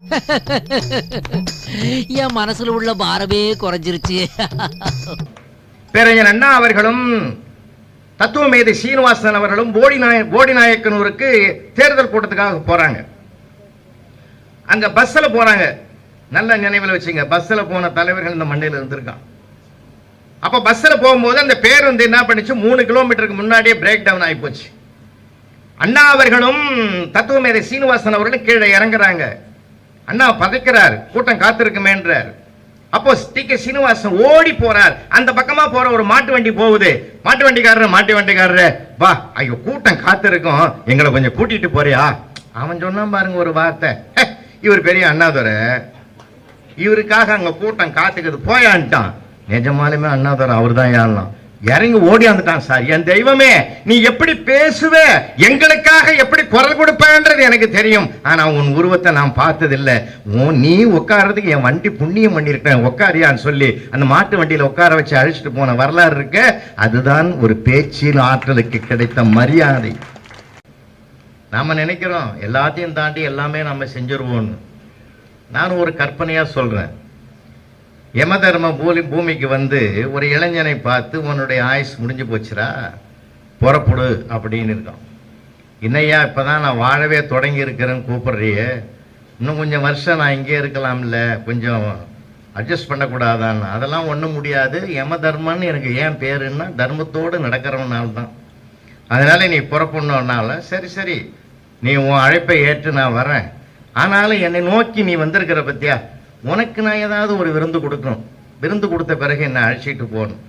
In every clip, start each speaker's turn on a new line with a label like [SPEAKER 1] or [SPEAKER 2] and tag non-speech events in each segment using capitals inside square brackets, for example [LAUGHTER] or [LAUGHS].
[SPEAKER 1] [LAUGHS] என் மனசுல உள்ள பாரமே குறைஞ்சிருச்சு. [LAUGHS]
[SPEAKER 2] பேரறிஞர் அண்ணா அவர்களும் தத்துவமேதை சீனிவாசன் அவர்களும் போடி நாய போடி நாயக்கனூருக்கு தேர்தல் கூட்டத்துக்காக போறாங்க. அங்க பஸ்ல போறாங்க. நல்ல நினைவில் வச்சுங்க. பஸ்ல போன தலைவர்கள் இந்த மண்டையில் இருந்திருக்கான். அப்ப பஸ்ல போகும்போது அந்த பேருந்து என்ன பண்ணுச்சு? மூணு கிலோமீட்டருக்கு முன்னாடியே பிரேக் டவுன் ஆகி போச்சு. அண்ணா அவர்களும் தத்துவமேதை சீனிவாசன் அவர்களும் கீழே இறங்குறாங்க. அண்ணா பதைக்கிறார் கூட்டம் காத்திருக்குமேன்றார். அப்போ டி கே சீனிவாசன் ஓடி போறார். அந்த பக்கமா போற ஒரு மாட்டு வண்டி போகுது. மாட்டு வண்டிக்காரர் மாட்டு வண்டிக்காரர்? வா ஐயோ கூட்டம் காத்திருக்கும். எங்களை கொஞ்சம் கூட்டிட்டு போறியா? அவன் சொன்னான் பாருங்க ஒரு வார்த்தை. "ஹே, இவர் பெரிய அண்ணாதுரை. இவருக்காக அங்க கூட்டம் காத்துக்குது. போயான்ட்டான். நிஜமாலுமே அண்ணாதுரை அவர் தான் ஏழலாம் இறங்கி ஓடியாந்துட்டான் சார். என் தெய்வமே நீ எப்படி பேசுவ? எங்களுக்காக எப்படி குரல் கொடுப்பேன்றது எனக்கு தெரியும். ஆனா உன் உருவத்தை நான் பார்த்ததில்ல. உன் நீ உட்கார்றதுக்கு என் வண்டி புண்ணியம் பண்ணிருக்கேன் உட்காரியான்னு சொல்லி அந்த மாட்டு வண்டியில உட்கார வச்சு அழைச்சிட்டு போன வரலாறு இருக்க. அதுதான் ஒரு பேச்சில் ஆற்றலுக்கு கிடைத்த மரியாதை. நாம நினைக்கிறோம் எல்லாத்தையும் தாண்டி எல்லாமே நம்ம செஞ்சிருவோம்னு. நான் ஒரு கற்பனையா சொல்றேன். யமதர்ம பூமி பூமிக்கு வந்து ஒரு இளைஞனை பார்த்து உன்னுடைய ஆயுஸ் முடிஞ்சு போச்சுடா புறப்படு அப்படின்னு இருக்கோம் இன்னையா இப்பதான் நான் வாழவே தொடங்கி இருக்கிறேன்னு கூப்பிட்றியே. இன்னும் கொஞ்சம் வருஷம் நான் இங்கே இருக்கலாம்ல கொஞ்சம் அட்ஜஸ்ட் பண்ணக்கூடாதான்னு. அதெல்லாம் ஒன்றும் முடியாது. யம தர்மன்னு எனக்கு ஏன் பேருன்னா தர்மத்தோடு நடக்கிறவனால தான் அதனால் நீ புறப்படணுன்னால சரி சரி. நீ உன் அழைப்பை ஏற்று நான் வரேன். ஆனாலும் என்னை நோக்கி நீ வந்திருக்கிற பத்தியா? உனக்கு நான் ஏதாவது ஒரு விருந்து கொடுக்கணும். விருந்து கொடுத்த பிறகு என்னை அழைச்சிட்டு போகணும்.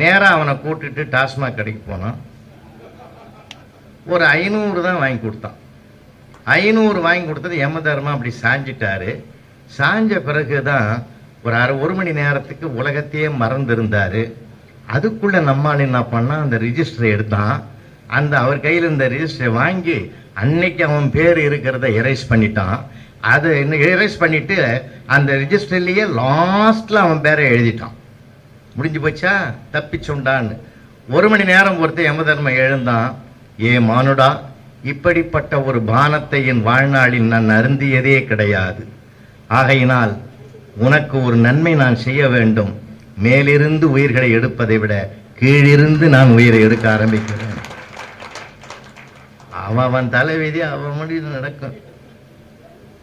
[SPEAKER 2] நேராக அவனை கூட்டிட்டு டாஸ்மாக் கடைக்கு போனான். ஒரு ஐநூறு தான் வாங்கி கொடுத்தான். ஐநூறு வாங்கி கொடுத்தது யம அப்படி சாஞ்சிட்டாரு. சாஞ்ச பிறகு தான் ஒரு அரை ஒரு மணி நேரத்துக்கு உலகத்தையே மறந்துருந்தார். அதுக்குள்ளே நம்மால் என்ன பண்ணால் அந்த ரிஜிஸ்டரை எடுத்தான். அந்த அவர் கையில் இருந்த ரிஜிஸ்டரை வாங்கி அன்னைக்கு அவன் பேர் இருக்கிறத எரேஸ் பண்ணிட்டான். அது இன்னும் எரேஸ் பண்ணிட்டு அந்த ரிஜிஸ்டர்லேயே லாஸ்ட்டில் அவன் பேரை எழுதிட்டான். முடிஞ்சு போச்சா? தப்பிச்சுண்டான்னு. ஒரு மணி நேரம் பொறுத்து யமதர்ம எழுந்தான். ஏ மானுடா இப்படிப்பட்ட ஒரு பானத்தை என் வாழ்நாளில் நான் அருந்தியதே கிடையாது. ஆகையினால் உனக்கு ஒரு நன்மை நான் செய்ய வேண்டும். மேலிருந்து உயிர்களை எடுப்பதை விட கீழிருந்து நான் உயிரை எடுக்க ஆரம்பிக்கிறேன். அவன் அவன் தலைவிதி அவன் முடிவு நடக்கும்.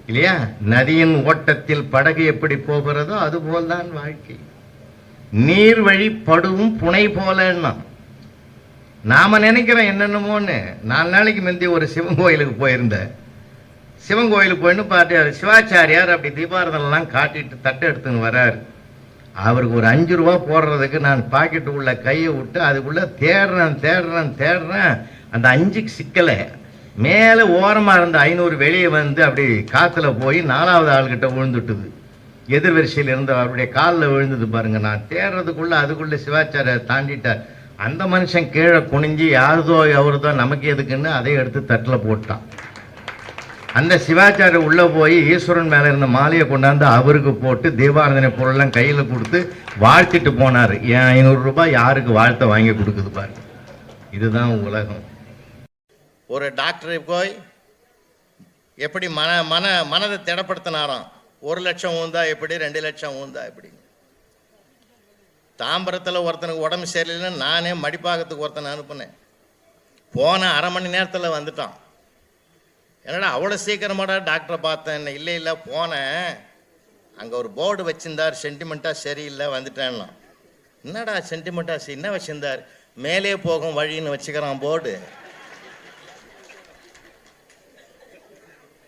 [SPEAKER 2] இல்லையா? நதியின் ஓட்டத்தில் படகு எப்படி போகிறதோ அதுபோல்தான் வாழ்க்கை. நீர் வழி படுவும் புனை போலன்னா நாம நினைக்கிறோம் என்னென்னமோன்னு நாலு நாளைக்கு முந்தி ஒரு சிவன் கோயிலுக்கு போயிருந்தேன். சிவன் கோயிலுக்கு போயின்னு பார்த்து சிவாச்சாரியார் அப்படி தீபாரதெல்லாம் காட்டிட்டு தட்டை எடுத்துன்னு வராரு. அவருக்கு ஒரு அஞ்சு ரூபா போடுறதுக்கு நான் பாக்கெட்டு உள்ள கையை விட்டு அதுக்குள்ளே தேடுறேன் தேடுறேன் தேடுறேன். அந்த அஞ்சுக்கு சிக்கலை மேலே ஓரமாக இருந்த ஐநூறு வெளியே வந்து அப்படி காற்றுல போய் நாலாவது ஆள்கிட்ட விழுந்துட்டுது. எதிர்வரிசையில் இருந்த அவருடைய காலில் விழுந்தது பாருங்க. நான் தேடுறதுக்குள்ளே அதுக்குள்ளே சிவாச்சாரியார் தாண்டிட்டார். அந்த மனுஷன் கீழே குனிஞ்சு யாருதோ எவருதோ நமக்கு எதுக்குன்னு அதை எடுத்து தட்டில் போட்டான். அந்த சிவாச்சாரியர் உள்ளே போய் ஈஸ்வரன் மேலே இருந்த மாலையை கொண்டாந்து அவருக்கு போட்டு தீபாரதனை பொருள்லாம் கையில் கொடுத்து வாழ்த்திட்டு போனார். என் ஐநூறு ரூபாய் யாருக்கு வாழ்த்த வாங்கி கொடுக்குது பாரு இதுதான் உலகம். ஒரு டாக்டரை போய் எப்படி மன மன மனதை திடப்படுத்தினாராம். ஒரு லட்சம் ஊந்தா எப்படி ரெண்டு லட்சம் ஊந்தா எப்படி? தாம்பரத்தில் ஒருத்தனுக்கு உடம்பு சரியில்லைன்னு நானே மடிப்பாக்கத்துக்கு ஒருத்தனை அனுப்புனேன். போன அரை மணி நேரத்தில் வந்துட்டான். என்னடா அவ்வளோ சீக்கிரமாடா டாக்டரை பார்த்தேன். என்ன இல்லை இல்லை போனேன். அங்கே ஒரு போர்டு வச்சிருந்தார். சென்டிமெண்ட்டாக சரியில்லை வந்துட்டேன்னா. என்னடா சென்டிமெண்ட்டாக சரி என்ன வச்சிருந்தார்? மேலே போகும் வழின்னு வச்சுக்கிறான் போர்டு.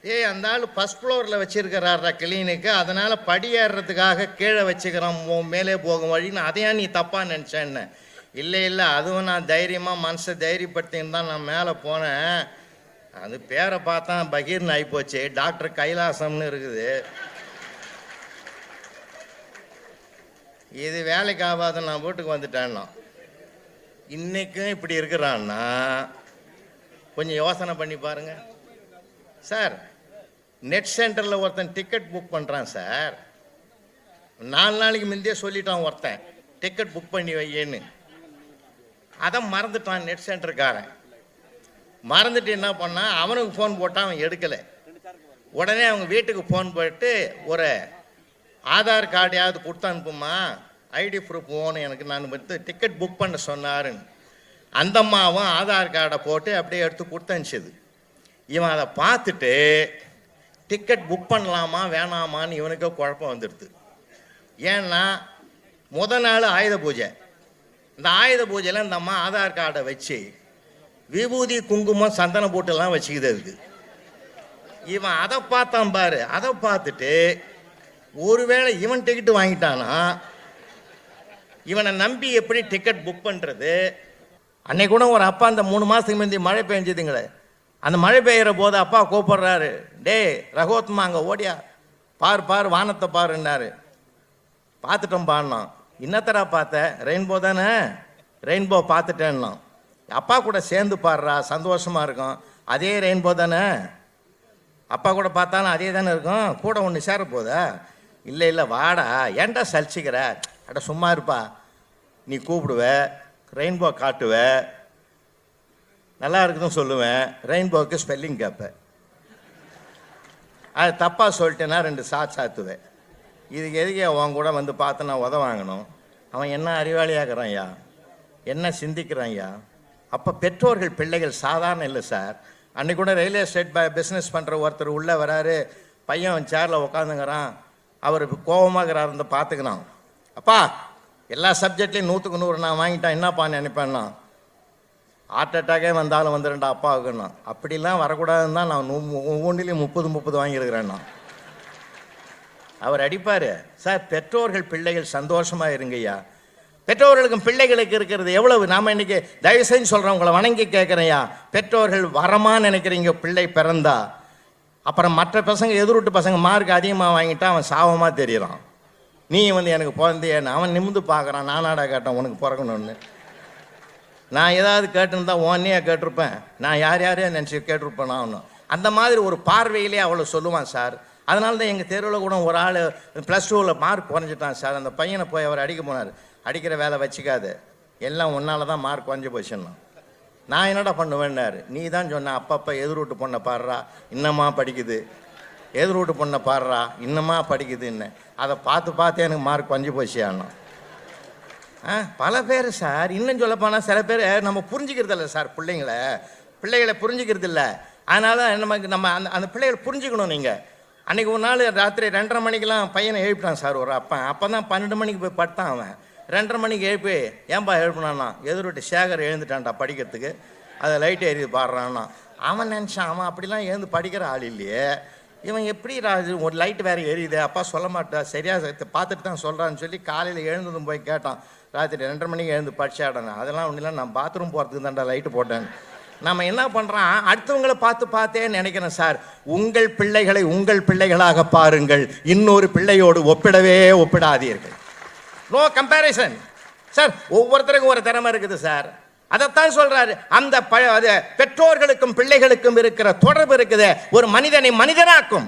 [SPEAKER 2] ஏய் அந்த ஆள் ஃபஸ்ட் ஃப்ளோரில் வச்சிருக்கிறாரா கிளினிக்கு. அதனால் படி ஏறுறதுக்காக கீழே வச்சுக்கிறோம். மேலே போகும் வழின்னு அதையா நீ தப்பாக நினச்சேன்னு இல்லை இல்லை. அதுவும் நான் தைரியமாக மனசை தைரியப்படுத்தின்னு தான் நான் மேலே போனேன். அது பேரை பார்த்தா பகீர்னு ஆகிப்போச்சு டாக்டர் கைலாசம்னு இருக்குது. இது வேலைக்கு ஆகாது நான் வீட்டுக்கு வந்துட்டேன்னா. இன்றைக்கும் இப்படி இருக்கிறான்னா? கொஞ்சம் யோசனை பண்ணி பாருங்க. சார் நெட் சென்டரில் ஒருத்தன் டிக்கெட் புக் பண்ணுறான் சார் நாலு நாளைக்கு முந்தையே சொல்லிட்டான் ஒருத்தன் டிக்கெட் புக் பண்ணி வையேன்னு. அதை மறந்துட்டான் நெட் சென்டருக்காரன் மறந்துட்டு என்ன பண்ணான் அவனுக்கு ஃபோன் போட்டான் அவன் எடுக்கலை. உடனே அவங்க வீட்டுக்கு ஃபோன் போயிட்டு ஒரு ஆதார் கார்டையாவது கொடுத்து அனுப்புமா ஐடி ப்ரூஃப் போகணும் எனக்கு. நான் வந்து டிக்கெட் புக் பண்ண சொன்னாருன்னு. அந்தம்மாவும் ஆதார் கார்டை போட்டு அப்படியே எடுத்து கொடுத்து அனுப்பிச்சது. இவன் அதை பார்த்துட்டு டிக்கெட் புக் பண்ணலாமா வேணாமான்னு இவனுக்கே குழப்பம் வந்துடுது. ஏன்னா முத நாள் ஆயுத பூஜை. இந்த ஆயுத பூஜையில் இந்த அம்மா ஆதார் கார்டை வச்சு விபூதி குங்குமம் சந்தன போட்டெல்லாம் வச்சுக்கிது அதுக்கு. இவன் அதை பார்த்தான் பாரு. அதை பார்த்துட்டு ஒருவேளை இவன் டிக்கெட் வாங்கிட்டானா இவனை நம்பி எப்படி டிக்கெட் புக் பண்ணுறது அன்னைக்கு கூட ஒரு அப்பா அந்த மூணு மாதத்துக்கு முந்தி மழை பெஞ்சதுங்களே. அந்த மழை பெய்கிற போது அப்பா கூப்பிடுறாரு டேய் ரகோத்மா அங்கே ஓடியா? பார் பார் வானத்தை பாருன்னாரு. பார்த்துட்டோம் பாடினான் இன்னத்தடா பார்த்த? ரெயின்போ தானே? ரெயின்போ பார்த்துட்டேன்னா அப்பா கூட சேர்ந்து பாடுறா சந்தோஷமா இருக்கும். அதே ரெயின்போ தானே? அப்பா கூட பார்த்தாலும் அதே தானே இருக்கும்? கூட ஒன்று சேர போதா? இல்லை இல்லை வாடா. ஏன்டா சலிச்சிக்கிற? அட சும்மா இருப்பா. நீ கூப்பிடுவ ரெயின்போ காட்டுவ நல்லா இருக்குதுன்னு சொல்லுவேன். ரெயின்போவுக்கு ஸ்பெல்லிங் கேட்பேன். அது தப்பாக சொல்லிட்டேன்னா ரெண்டு சாத் சாத்துவேன். இதுக்கு எதுக்கு அவன் கூட வந்து பார்த்து நான் உத வாங்கணும்? அவன் என்ன அறிவாளியாகிறான் ஐயா? என்ன சிந்திக்கிறான் ஐயா? அப்போ பெற்றோர்கள் பிள்ளைகள் சாதாரண இல்லை சார். அன்றைக்கு கூட ரயில்வே ஸ்டேட் பிஸ்னஸ் பண்ணுற ஒருத்தர் உள்ளே வராரு. பையன் சேரில் உட்காந்துங்கிறான் அவர் கோபமாகறாரு இருந்து அப்பா எல்லா சப்ஜெக்ட்லேயும் நூற்றுக்கு நூறு நான் வாங்கிட்டேன். என்னப்பான்னு நினைப்பேன்னா? ஹார்ட் அட்டாக்கே வந்தாலும் வந்துடும்டா அப்பாவுக்குன்னா அப்படிலாம் வரக்கூடாதுன்னு தான் நான் ஒவ்வொன்றிலையும் முப்பது முப்பது வாங்கியிருக்கிறேன் நான். அவர் அடிப்பார் சார் பெற்றோர்கள் பிள்ளைகள் சந்தோஷமாக இருங்கய்யா. பெற்றோர்களுக்கும் பிள்ளைகளுக்கு இருக்கிறது எவ்வளவு? நாம இன்னைக்கு தயவு செஞ்சு சொல்றேன் உங்களை வணங்கி கேட்குறேயா பெற்றோர்கள் வரமா நினைக்கிறீங்க பிள்ளை பிறந்தா? அப்புறம் மற்ற பசங்க எதிர்விட்டு பசங்க மார்க் அதிகமாக வாங்கிட்டா அவன் சாபமாக தெரியறான். நீ வந்து எனக்கு பிறந்தியன்னு அவன் நிமிந்து பார்க்குறான் நானாடா கேட்டேன் உனக்கு பிறக்கணும்னு. நான் ஏதாவது கேட்டுன்னு தான் உன்னையே கேட்டிருப்பேன். நான் யார் யாரையோ நினச்சி கேட்டிருப்பேன் நான் ஒன்றும் அந்த மாதிரி ஒரு பார்வையிலே அவ்வளோ சொல்லுவான் சார். அதனால தான் எங்கள் தெருவில் கூட ஒரு ஆள் ப்ளஸ் டூவில் மார்க் குறைஞ்சிட்டான் சார். அந்த பையனை போய் அவர் அடிக்க போனார். அடிக்கிற வேலை வச்சுக்காது. எல்லாம் உன்னால தான் மார்க் குறைஞ்சி போச்சுன்னா. நான் என்னடா பண்ணுவேன்னாரு. நீ தான் சொன்ன அப்பப்போ எதிர்வீட்டு பொண்ணை பாடுறா இன்னமா படிக்குது. எதிர்வீட்டு பொண்ணை பாடுறா இன்னமா படிக்குதுன்னு. அதை பார்த்து பார்த்தே எனக்கு மார்க் குறைஞ்சி போச்சு அண்ணா. ஆ பல பேர் சார். இன்னும் சொல்ல போனால் சில பேர் நம்ம புரிஞ்சுக்கிறது இல்லை சார் பிள்ளைங்கள. பிள்ளைகளை புரிஞ்சுக்கிறது இல்லை அதனால நமக்கு நம்ம அந்த அந்த பிள்ளைகளை புரிஞ்சுக்கணும் நீங்கள் அன்றைக்கி ஒரு நாள் ராத்திரி ரெண்டரை மணிக்கெலாம் பையனை எழுப்பிட்டான் சார் ஒரு அப்பன். அப்போ தான் பன்னெண்டு மணிக்கு போய் படுத்தான் அவன். ரெண்டரை மணிக்கு எழுப்பி ஏன்பா எழுப்பினான்னா? எதிர்விட்டு சேகர் எழுந்துட்டான்டா படிக்கிறதுக்கு. அதை லைட் எரியுது பாடுறான்னா. அவன் நினச்சான் அவன் அப்படிலாம் எழுந்து படிக்கிற ஆள் இல்லையே. இவன் எப்படி ராஜு ஒரு லைட் வேற எரியுது. அப்பா சொல்ல மாட்டா சரியா பார்த்துட்டு தான் சொல்கிறான்னு சொல்லி காலையில் எழுந்ததும் போய் கேட்டான். ராத்திரி ரெண்டரை மணிக்கு எழுந்து படிச்சாடணும் அதெல்லாம் ஒன்றும் இல்லை நான் பாத்ரூம் போகிறதுக்கு தான்டா லைட்டு போட்டேன். நம்ம என்ன பண்ணுறோம் அடுத்தவங்களை பார்த்து பார்த்தே நினைக்கிறேன் சார் உங்கள் பிள்ளைகளை உங்கள் பிள்ளைகளாக பாருங்கள். இன்னொரு பிள்ளையோடு ஒப்பிடவே ஒப்பிடாதீர்கள். நோ கம்பேரிசன் சார் ஒவ்வொருத்தருக்கும் ஒரு திறமை இருக்குது சார் அதைத்தான் சொல்றாரு. அந்த ப அது பெற்றோர்களுக்கும் பிள்ளைகளுக்கும் இருக்கிற தொடர்பு இருக்குது. ஒரு மனிதனை மனிதனாக்கும்.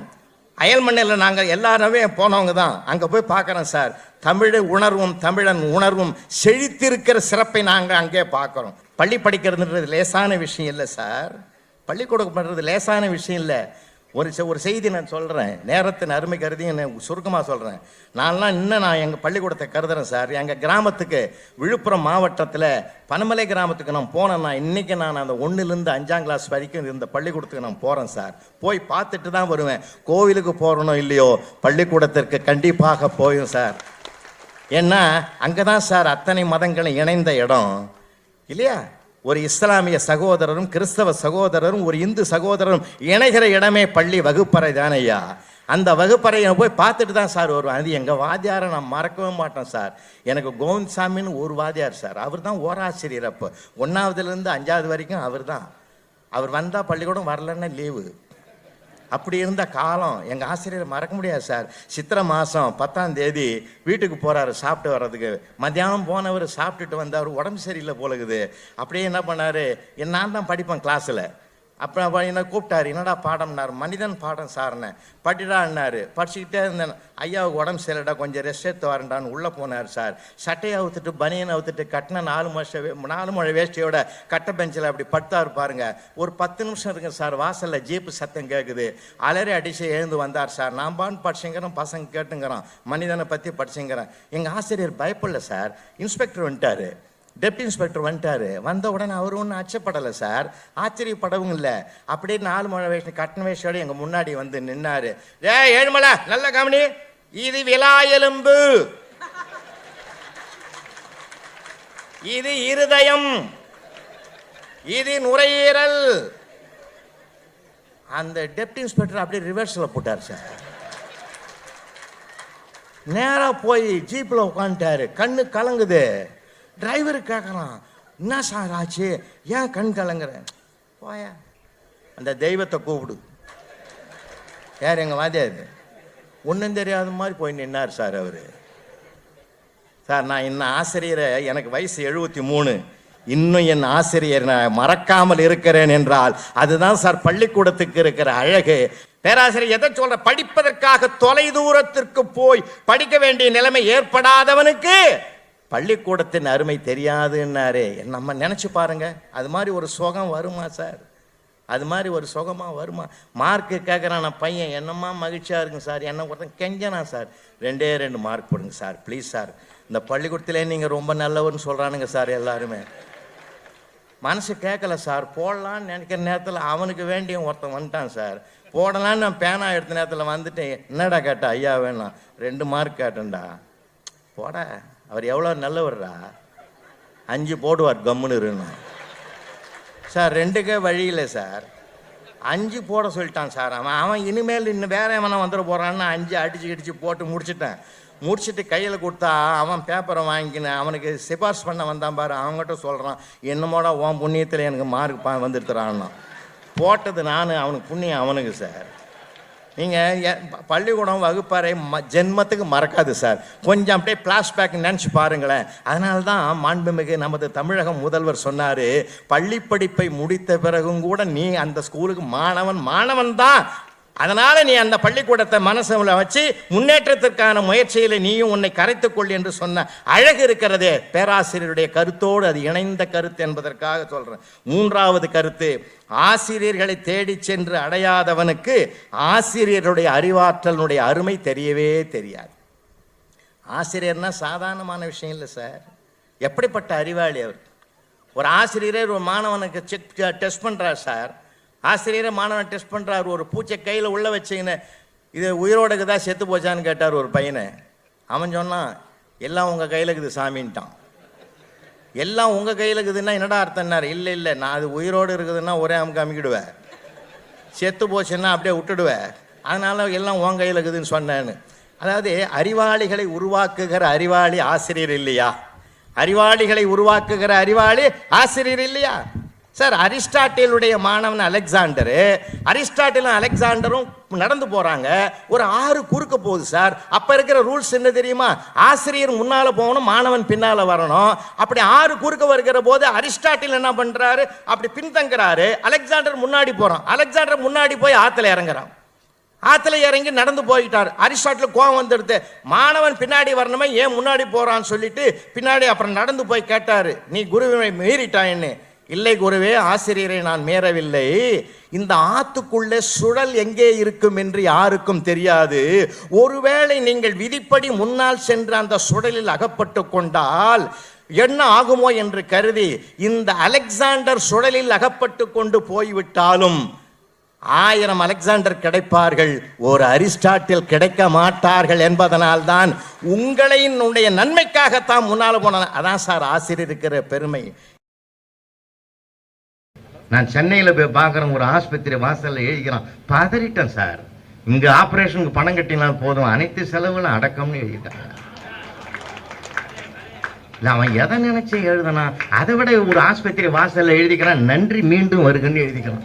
[SPEAKER 2] அயல் மண்ணில் நாங்கள் எல்லாருமே போனவங்க தான். அங்கே போய் பார்க்குறோம் சார் தமிழ் உணர்வும் தமிழன் உணர்வும் செழித்திருக்கிற சிறப்பை நாங்கள் அங்கே பார்க்குறோம். பள்ளி படிக்கிறதுன்றது லேசான விஷயம் இல்லை சார். பள்ளிக்கூடம் பண்ணுறது லேசான விஷயம் இல்லை. ஒரு செ- ஒரு செய்தி நான் சொல்கிறேன் நேரத்தின் அருமை கருதி நான் சுருக்கமாக சொல்கிறேன் நான்லாம் இன்னும் நான் எங்கள் பள்ளிக்கூடத்தை கருதுறேன் சார். எங்கள் கிராமத்துக்கு விழுப்புரம் மாவட்டத்தில் பனமலை கிராமத்துக்கு நான் போனேன்னா இன்றைக்கி நான் அந்த ஒன்றுலேருந்து அஞ்சாம் கிளாஸ் வரைக்கும் இருந்த பள்ளிக்கூடத்துக்கு நான் போகிறேன் சார். போய் பார்த்துட்டு தான் வருவேன். கோவிலுக்கு போகிறனோ இல்லையோ பள்ளிக்கூடத்திற்கு கண்டிப்பாக போயும் சார். ஏன்னா அங்கே தான் சார் அத்தனை மதங்களும் இணைந்த இடம். இல்லையா? ஒரு இஸ்லாமிய சகோதரரும் கிறிஸ்தவ சகோதரரும் ஒரு இந்து சகோதரரும் இணைகிற இடமே பள்ளி வகுப்பறை தானையா அந்த வகுப்பறையை போய் பார்த்துட்டு தான் சார் வருவேன். அது எங்கள் வாத்தியாரை நான் மறக்கவே மாட்டேன் சார். எனக்கு கோவிந்த்சாமின்னு ஒரு வாத்தியார் சார். அவர் தான் ஓராசிரியர் அப்போ. ஒன்றாவதுலேருந்து அஞ்சாவது வரைக்கும் அவர் தான். அவர் வந்தால் பள்ளிக்கூடம் வரலன்னா லீவு. அப்படி இருந்த காலம் எங்கள் ஆசிரியர் மறக்க முடியாது சார். சித்திரை மாதம் பத்தாம் தேதி வீட்டுக்கு போகிறாரு சாப்பிட்டு வர்றதுக்கு. மத்தியானம் போனவர் சாப்பிட்டுட்டு வந்தார் உடம்பு சரியில்லை போலகுது. அப்படியே என்ன பண்ணார் நான் தான் படிப்பேன் கிளாஸில் அப்புறம் அவர் என்ன கூப்பிட்டாரு என்னடா பாடம்னாரு? மனிதன் பாடம் சார்னே. படிடான்னாரு படிச்சுக்கிட்டே இருந்தேன். ஐயாவுக்கு உடம்பு சரிடா கொஞ்சம் ரெஸ்ட் எடுத்து வரண்டான்னு உள்ளே போனார் சார். சட்டையை அவுத்துட்டு பனியனை அவுத்துட்டு கட்டின நாலு மாதம் நாலு மழை வேஷ்டியோட கட்ட பெஞ்சில் அப்படி படுத்தார் பாருங்க. ஒரு பத்து நிமிஷம் இருக்கு சார் வாசலில் ஜீப்பு சத்தம் கேட்குது அலறி அடிச்சு எழுந்து வந்தார் சார். நான் பான் படிச்சுங்கிறோம் பசங்க கேட்டுங்கிறோம் மனிதனை பற்றி படிச்சுங்கிறேன். எங்கள் ஆசிரியர் பயப்படல சார். இன்ஸ்பெக்டர் வந்துட்டார். டெப்டி இன்ஸ்பெக்டர் வந்துட்டாரு. வந்த உடனே அவர் ஒன்றும் அச்சப்படலை சார். ஆச்சரியப்படவும் இல்லை அப்படியே நாலு மழை வயசு கட்டண வயசோடு எங்கள் முன்னாடி வந்து நின்னார். ஏ ஏழுமலை நல்ல கவனி. இது விலா எலும்பு. இது இருதயம். இது நுரையீரல். அந்த டெப்டி இன்ஸ்பெக்டர் அப்படியே ரிவர்ஸில் போட்டார் சார். நேராக போய் ஜீப்பில் உட்காந்துட்டாரு. கண்ணு கலங்குது. டிரைவர் கேட்கலாம் என்ன சார் ஆச்சு? ஏன் கண் கலங்குறேன் போயா. அந்த தெய்வத்தை கூப்பிடு. யார் எங்கள் வாத்தியார்? ஒன்றும் தெரியாத மாதிரி போய் நின்னார் சார் அவர். சார் நான் இன்னும் ஆசிரியரை எனக்கு வயசு எழுபத்தி மூணு. இன்னும் என் ஆசிரியர் நான் மறக்காமல் இருக்கிறேன் என்றால் அதுதான் சார் பள்ளிக்கூடத்துக்கு இருக்கிற அழகு. பேராசிரியர் எதை சொல்ற? படிப்பதற்காக தொலை தூரத்திற்கு போய் படிக்க வேண்டிய நிலைமை ஏற்படாதவனுக்கு பள்ளிக்கூடத்தின் அருமை தெரியாதுன்னாரே. நம்ம நினச்சி பாருங்க. அது மாதிரி ஒரு சுகம் வருமா சார்? அது மாதிரி ஒரு சுகமாக வருமா? மார்க்கு கேட்குறான் நான் பையன். என்னம்மா மகிழ்ச்சியாக இருக்குங்க சார்? என்ன ஒருத்தன் கெஞ்சனா சார். ரெண்டே ரெண்டு மார்க் போடுங்க சார். Please sir. இந்த பள்ளிக்கூடத்திலே நீங்கள் ரொம்ப நல்லவர்னு சொல்கிறானுங்க சார் எல்லாருமே. மனசு கேட்கல சார். போடலான்னு நினைக்கிற நேரத்தில் அவனுக்கு வேண்டிய ஒருத்தன் வந்துட்டான் சார். போடலான்னு நான் பேனா எடுத்த நேரத்தில் வந்துட்டேன். என்னடா கேட்டா ஐயா வேணாம். ரெண்டு மார்க் கேட்டேன்டா. போட. அவர் எவ்வளோ நல்லவர்ரா அஞ்சு போடுவார் கம்முன்னு இருக்கணும் சார் ரெண்டுக்கே வழி இல்லை சார். அஞ்சு போட சொல்லிட்டான் சார். அவன் அவன் இனிமேல் இன்னும் வேற எவனா வந்துட போகிறான்னு அஞ்சு அடிச்சு அடிச்சு போட்டு முடிச்சிட்டேன். முடிச்சுட்டு கையில் கொடுத்தா அவன் பேப்பரை வாங்கிக்கினேன் அவனுக்கு சிபாரிசு பண்ண வந்தான் பாரு அவங்ககிட்ட சொல்கிறான் என்னமோட உன் புண்ணியத்தில் எனக்கு மார்க் பா வந்துடுத்துறான்னா போட்டது நான் அவனுக்கு புண்ணியம் அவனுக்கு சார். நீங்கள் பள்ளிக்கூடம் வகுப்பறை ம ஜென்மத்துக்கு மறக்காது சார். கொஞ்சம் அப்படியே ஃப்ளாஷ்பேக் நினச்சி பாருங்களேன். அதனால தான் மாண்புமிகு நமது தமிழக முதல்வர் சொன்னார் பள்ளி படிப்பை முடித்த பிறகும் கூட நீ அந்த ஸ்கூலுக்கு மாணவன் மாணவன் தான் அதனால நீ அந்த பள்ளிக்கூடத்தை மனசுல வச்சு முன்னேற்றத்திற்கான முயற்சியில நீயும் உன்னை கரைத்துக்கொள் என்று சொன்ன அழகு இருக்கிறதே. பேராசிரியருடைய கருத்தோடு அது இணைந்த கருத்து என்பதற்காக சொல்றேன். மூன்றாவது கருத்து ஆசிரியர்களை தேடி சென்று அடையாதவனுக்கு ஆசிரியருடைய அறிவாற்றலுடைய அருமை தெரியவே தெரியாது. ஆசிரியர்னா சாதாரணமான விஷயம் இல்லை சார். எப்படிப்பட்ட அறிவாளி அவர்? ஒரு ஆசிரியரே ஒரு மாணவனுக்கு செக் டெஸ்ட் பண்ணுறார் சார். ஆசிரியரை மாணவனை டெஸ்ட் பண்ணுறாரு ஒரு பூச்சை கையில் உள்ளே வச்சிங்கன்னு இது உயிரோடக்கு தான் செத்து போச்சான்னு கேட்டார் ஒரு பையனை. அவன் சொன்னான் எல்லாம் உங்கள் கையில் இருக்குது சாமின்ட்டான். எல்லாம் உங்கள் கையில் இருக்குதுன்னா என்னடா அர்த்தம்னார் இல்லை இல்லை. நான் அது உயிரோடு இருக்குதுன்னா ஒரே அமுக்கு அமுக்கிடுவேன். செத்து போச்சுன்னா அப்படியே விட்டுடுவேன். அதனால் எல்லாம் உன் கையில் இருக்குதுன்னு சொன்னேன்னு. அதாவது அறிவாளிகளை உருவாக்குகிற அறிவாளி ஆசிரியர் இல்லையா? அறிவாளிகளை உருவாக்குகிற அறிவாளி ஆசிரியர் இல்லையா? சார் அரிஸ்டாட்டிலுடைய மாணவன் அலெக்சாண்டரு. அரிஸ்டாட்டிலும் அலெக்சாண்டரும் நடந்து போகிறாங்க ஒரு ஆறு குறுக்க போகுது சார். அப்போ இருக்கிற ரூல்ஸ் என்ன தெரியுமா? ஆசிரியர் முன்னால் போகணும் மாணவன் பின்னால் வரணும். அப்படி ஆறு குறுக்க வருகிற போது அரிஸ்டாட்டில் என்ன பண்ணுறாரு அப்படி பின்தங்குறாரு. அலெக்சாண்டர் முன்னாடி போகிறான் அலெக்சாண்டர் முன்னாடி போய் ஆற்றுல இறங்குறான். ஆற்றுல இறங்கி நடந்து போயிட்டார். அரிஸ்டாட்டில் கோவம் வந்துடுது. மாணவன் பின்னாடி வரணுமே ஏன் முன்னாடி போகிறான்னு சொல்லிட்டு பின்னாடி அப்புறம் நடந்து போய் கேட்டார். நீ குருவை மீறிட்டாயின்னு. இல்லை குருவே ஆசிரியரை நான் மீறவில்லை. இந்த ஆத்துக்குள்ளே சுழல் எங்கே இருக்கும் என்று யாருக்கும் தெரியாது. ஒருவேளை நீங்கள் விதிப்படி முன்னால் சென்று அந்த சுழலில் அகப்பட்டு கொண்டால் என்ன ஆகுமோ என்று கருதி இந்த அலெக்சாண்டர் சுழலில் அகப்பட்டு கொண்டு போய்விட்டாலும் ஆயிரம் அலெக்சாண்டர் கிடைப்பார்கள் ஒரு அரிஸ்டாட்டில் கிடைக்க மாட்டார்கள் என்பதனால் தான் உங்களினுடைய நன்மைக்காகத்தான் முன்னால் போன. அதான் சார் ஆசிரியர் இருக்கிற பெருமை.
[SPEAKER 3] நான் சென்னையில் போய் பார்க்குறேன் ஒரு ஆஸ்பத்திரி வாசலில் எழுதிக்கிறான். பதறிட்டேன் சார். இங்கே ஆப்ரேஷனுக்கு பணம் கட்டினா போதும். அனைத்து செலவுகளும் அடக்கம்னு எழுதிட்டாங்க இல்லை அவன் எதை நினச்சி எழுதுனா அதை விட ஒரு ஆஸ்பத்திரி வாசலில் எழுதிக்கிறான் நன்றி மீண்டும் வருகன்னு எழுதிக்கிறான்.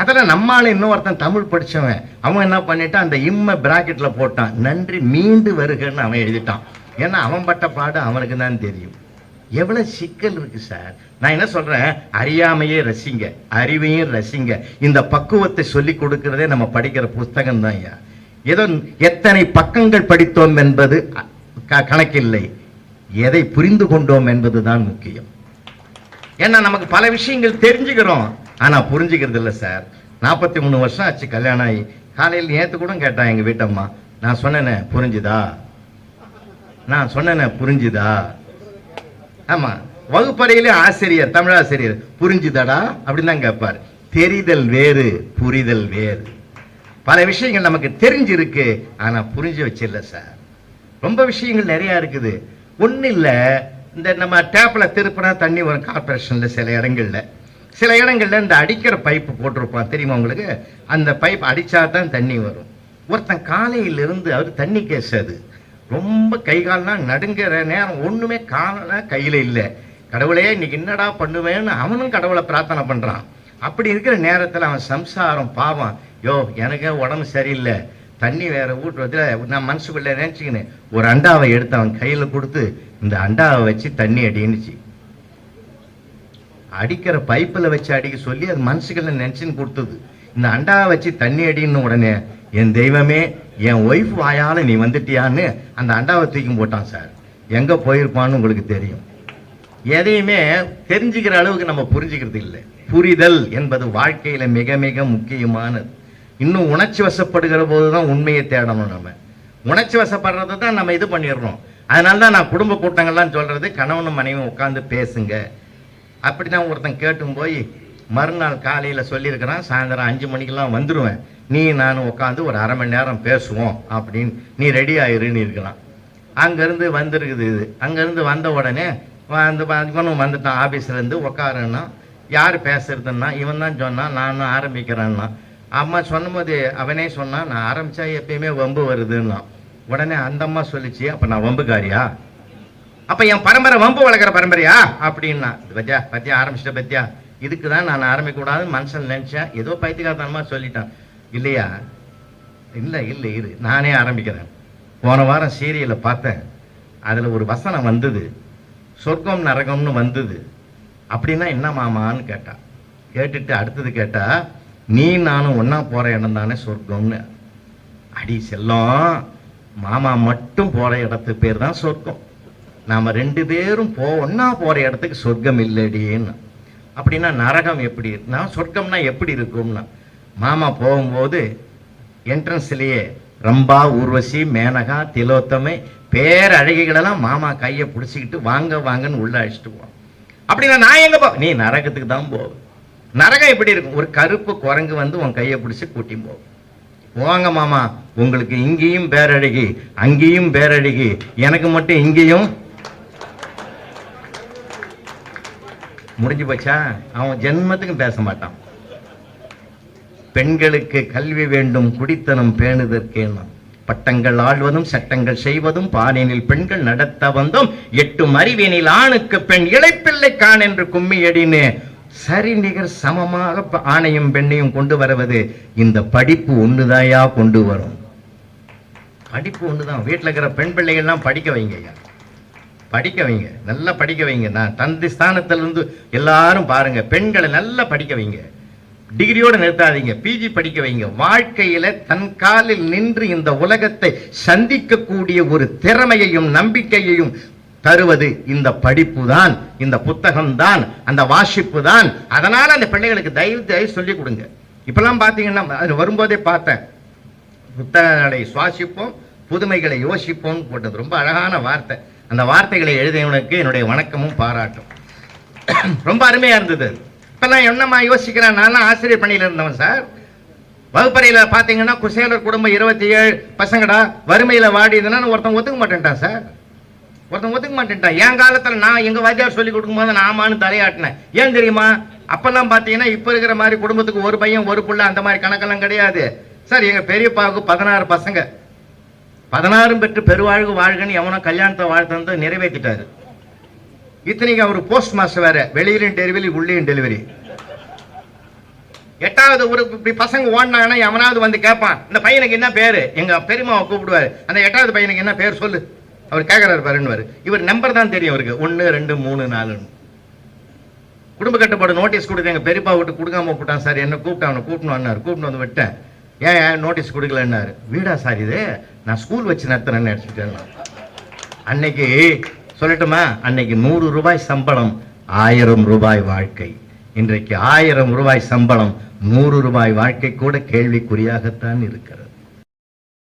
[SPEAKER 3] அதில் நம்மளால் இன்னொருத்தன் தமிழ் படிச்சவன். அவன் என்ன பண்ணிட்டான்? அந்த இம்மை பிராக்கெட்டில் போட்டான். நன்றி மீண்டு வருகன்னு அவன் எழுதிட்டான். ஏன்னா அவன் பட்ட பாடு அவனுக்கு தான் தெரியும்.
[SPEAKER 2] எவ்வளவு சிக்கல் இருக்கு சார்? நான் என்ன சொல்றேன்? அறியாமையே ரசிங்க. அறிவையும் ரசிங்க. இந்த பக்குவத்தை சொல்லி கொடுக்கிறதே நம்ம படிக்கிற புஸ்தகம் தான் ஐயா. ஏதோ எத்தனை பக்கங்கள் படித்தோம் என்பது க- கணக்கில்லை. எதை புரிந்து கொண்டோம் என்பதுதான் முக்கியம். ஏன்னா நமக்கு பல விஷயங்கள் தெரிஞ்சுக்கிறோம். ஆனா புரிஞ்சுக்கிறது இல்லை சார். நாற்பத்தி மூணு வருஷம் ஆச்சு கல்யாணம் ஆகி. காலையில் நேற்று கூட கேட்டான் எங்க வீட்டம்மா. நான் சொன்னேனே புரிஞ்சுதா? நான் சொன்னேனே புரிஞ்சுதா? ஆமா. வகுப்பறையிலே ஆசிரியர் தமிழாசிரியர். புரிஞ்சுதாடா? அப்படின்னு தான் கேட்பார். தெரிதல் வேறு புரிதல் வேறு. பல விஷயங்கள் நமக்கு தெரிஞ்சிருக்கு ஆனா புரிஞ்சு வச்சிடல சார். ரொம்ப விஷயங்கள் நிறைய இருக்குது. ஒன்றும் இல்லை இந்த நம்ம டேப்பில் திருப்பினா தண்ணி வரும் கார்பரேஷனில் சில இடங்கள்ல. சில இடங்கள்ல இந்த அடிக்கிற பைப்பு போட்டிருப்பான் தெரியுமா உங்களுக்கு? அந்த பைப் அடித்தா தான் தண்ணி வரும். ஒருத்தன் காலையில இருந்து அவர் தண்ணி கேஸ் அது. ரொம்ப கை கால்லாம் நடுங்கிற நேரம் ஒண்ணுமே காணல கையில இல்லை. கடவுளே இன்னைக்கு என்னடா பண்ணுவேன்னு அவனும் கடவுளை பிரார்த்தனை பண்றான். அப்படி இருக்கிற நேரத்துல அவன் சம்சாரம் பாவம். யோ எனக்கு உடம்பு சரியில்லை. தண்ணி வேற ஊட்டுறதுல நான் மனசுக்குள்ள நினைச்சுக்கினேன் ஒரு அண்டாவை எடுத்து அவன் கையில கொடுத்து இந்த அண்டாவை வச்சு தண்ணி அடின்னுச்சு. அடிக்கிற பைப்பில் வச்சு அடிக்க சொல்லி அது மனசுக்குள்ள நினைச்சுன்னு கொடுத்தது. இந்த அண்டாவை வச்சு தண்ணி அடின்னு உடனே என் தெய்வமே என் ஒய்ஃப் வாயால் நீ வந்துட்டியான்னு அந்த அண்டாவை தூக்கி போட்டான் சார். எங்கே போயிருப்பான்னு உங்களுக்கு தெரியும். எதையுமே தெரிஞ்சுக்கிற அளவுக்கு நம்ம புரிஞ்சுக்கிறது இல்லை. புரிதல் என்பது வாழ்க்கையில் மிக மிக முக்கியமானது. இன்னும் உணர்ச்சி வசப்படுகிற போது தான் உண்மையை தேடணும் நம்ம. உணர்ச்சி வசப்படுறது தான் நம்ம இது பண்ணிடுறோம் அதனால தான் நான் குடும்ப கூட்டங்கள்லாம் சொல்கிறது கணவனும் மனைவியும் உட்காந்து பேசுங்க. அப்படிதான் ஒருத்தன் கேட்டும் போய் மறுநாள் காலையில் சொல்லியிருக்கிறான் சாயந்தரம் அஞ்சு மணிக்கெல்லாம் வந்துடுவேன் நீ நானும் உட்காந்து ஒரு அரை மணி நேரம் பேசுவோம் அப்படின்னு. நீ ரெடி ஆயிருன்னு இருக்கிறான். அங்கேருந்து வந்திருக்குது இது. அங்கேருந்து வந்த உடனே வந்து இவனும் வந்துட்டான் ஆஃபீஸ்லேருந்து உட்காருன்னா யார் பேசுறதுன்னா இவன் தான் சொன்னான் நானும் ஆரம்பிக்கிறேன்னா. அம்மா சொன்னபோது அவனே சொன்னான் நான் ஆரம்பித்தா எப்பயுமே வம்பு வருதுன்னா. உடனே அந்த அம்மா சொல்லிச்சு அப்போ நான் வம்புக்காரியா? அப்போ என் பரம்பரை வம்பு வளர்க்குற பரம்பரையா? அப்படின்னா இது பத்தியா? பத்தியா? ஆரம்பிச்சிட்ட பத்தியா? இதுக்கு தான் நான் ஆரம்பிக்கக்கூடாது மனுஷன் நினச்சேன். ஏதோ பைத்தியகாரத்தனமாக சொல்லிட்டான். இல்லையா? இல்லை இல்லை இரு. நானே ஆரம்பிக்கிறேன். போன வாரம் சீரியலை பார்த்தேன். அதில் ஒரு வசனம் வந்தது. சொர்க்கம் நரகம்னு வந்தது. அப்படின்னா என்ன மாமான்னு கேட்டான் கேட்டுட்டு அடுத்தது கேட்டால் நீ நானும் ஒன்றா போகிற இடம் தானே சொர்க்கம்னு. அடி செல்லம். மாமா மட்டும் போகிற இடத்துக்கு பேர் தான் சொர்க்கம். நாம் ரெண்டு பேரும் போ ஒன்றா போகிற இடத்துக்கு சொர்க்கம் இல்லடின்னு அப்படின்னா நரகம் எப்படி? நான் சொர்க்கம்னா எப்படி இருக்கும்னா மாமா போகும்போது என்ட்ரன்ஸ்லேயே ரம்பா ஊர்வசி மேனகா திலோத்தமை பேரழகிகளெல்லாம் மாமா கையை பிடிச்சிக்கிட்டு வாங்க வாங்கன்னு உள்ள அழைச்சிட்டு போவோம் அப்படின்னா நான் எங்கே போ? நீ நரகத்துக்கு தான் போகும் நரகம் எப்படி இருக்கும்? ஒரு கருப்பு குரங்கு வந்து உன் கையை பிடிச்சி கூட்டி போகும் போங்க மாமா உங்களுக்கு இங்கேயும் பேரழகி அங்கேயும் பேரழகி எனக்கு மட்டும் இங்கேயும் முடிஞ்சு போச்சா? அவன் ஜென்மத்துக்கும் பேச மாட்டான். பெண்களுக்கு கல்வி வேண்டும் குடித்தனம் பேணுதற்கேனும். பட்டங்கள் ஆள்வதும் சட்டங்கள் செய்வதும் பாலினில் பெண்கள் நடத்த வந்தோம். எட்டும் அறிவினில் ஆணுக்கு பெண் இளைப்பிள்ளை கான் என்று கும்மியடின்னு சரி நிகர் சமமாக ஆணையும் பெண்ணையும் கொண்டு வருவது இந்த படிப்பு ஒண்ணுதாயா கொண்டு வரும்? படிப்பு ஒண்ணுதான். வீட்டில் இருக்கிற பெண் பிள்ளைகள்லாம் படிக்க வைங்கய்யா படிக்க வைங்க. நல்லா படிக்க வைங்க. நான் தந்தை ஸ்தானத்திலிருந்து எல்லாரும் பாருங்க. பெண்களை நல்லா படிக்க வைங்க. டிகிரியோடு நிறுத்தாதீங்க. பிஜி படிக்க வைங்க. வாழ்க்கையில தன் காலில் நின்று இந்த உலகத்தை சந்திக்கக்கூடிய ஒரு திறமையையும் நம்பிக்கையையும் தருவது இந்த படிப்பு தான் இந்த புத்தகம் தான் அந்த வாசிப்பு தான் அதனால அந்த பிள்ளைகளுக்கு தயவு தயவு சொல்லிக் கொடுங்க. இப்பெல்லாம் பார்த்தீங்கன்னா அது வரும்போதே பார்த்தேன். புத்தகங்களை சுவாசிப்போம். புதுமைகளை யோசிப்போம் போட்டது ரொம்ப அழகான வார்த்தை. அந்த வார்த்தைகளை எழுதியவனுக்கு என்னுடைய வணக்கமும் பாராட்டும். ரொம்ப அருமையா இருந்தது. இப்பெல்லாம் என்னம்மா யோசிக்கிறேன்? நான் ஆசிரியர் பணியில் இருந்தவன் சார். வகுப்பறையில் பார்த்தீங்கன்னா குசேலர் குடும்பம் இருபத்தி ஏழு பசங்கடா வறுமையில் வாடிதுன்னா ஒருத்தன் ஒத்துக்க மாட்டேன்ட்டான் சார். ஒருத்தன் ஒத்துக்க மாட்டேன்ட்டான் என் காலத்தில் நான் எங்கள் வாத்தியார் சொல்லி கொடுக்கும்போது நான் ஆமான்னு தலையாட்டினேன். ஏன் தெரியுமா? அப்போல்லாம் பார்த்தீங்கன்னா இப்போ இருக்கிற மாதிரி குடும்பத்துக்கு ஒரு பையன் ஒரு புள்ள அந்த மாதிரி கணக்கெல்லாம் கிடையாது. சார் எங்கள் பெரியப்பாவுக்கு பதினாறு பசங்க. பதினாறும் பெற்று பெருவாழ்வு வாழ்கன்னு எவனோ கல்யாணத்தை வாழ்த்து நிறைவேற்றிட்டாரு இத்தனைக்கு அவர் போஸ்ட் மாஸ்டர் வேற வெளியிலும் டெலிவரி உள்ளேயும் டெலிவரி எட்டாவது ஒரு இப்படி பசங்க ஓடினாங்கன்னா எவனாவது வந்து கேட்பான் இந்த பையனுக்கு என்ன பேரு? எங்க பெரியம்மாவை கூப்பிடுவாரு. அந்த எட்டாவது பையனுக்கு என்ன பேர் சொல்லு. அவர் கேட்கறாரு பாருன்னு இவர் நம்பர் தான் தெரியும் அவருக்கு. ஒன்று ரெண்டு மூணு நாலுன்னு. குடும்ப கட்டுப்பாடு நோட்டீஸ் கொடுத்து எங்க பெரியப்பா விட்டு கொடுக்காம போட்டான் சார். என்ன கூப்பிட்டான் அவனை கூப்பிட்டு வந்தார் கூப்பிட்டு வந்து விட்டேன். ஏன் நோட்டீஸ் கொடுக்கலன்னாரு. வீடா சார் இது? நான் ஸ்கூல் வச்சு நடத்துறேன்னு நினச்சிட்டேன். அன்னைக்கு சொல்லட்டுமா? அன்னைக்கு நூறு ரூபாய் சம்பளம் ஆயிரம் ரூபாய் வாழ்க்கை. இன்றைக்கு ஆயிரம் ரூபாய் சம்பளம் நூறு ரூபாய் வாழ்க்கை கூட கேள்விக்குறியாகத்தான் இருக்கிறது.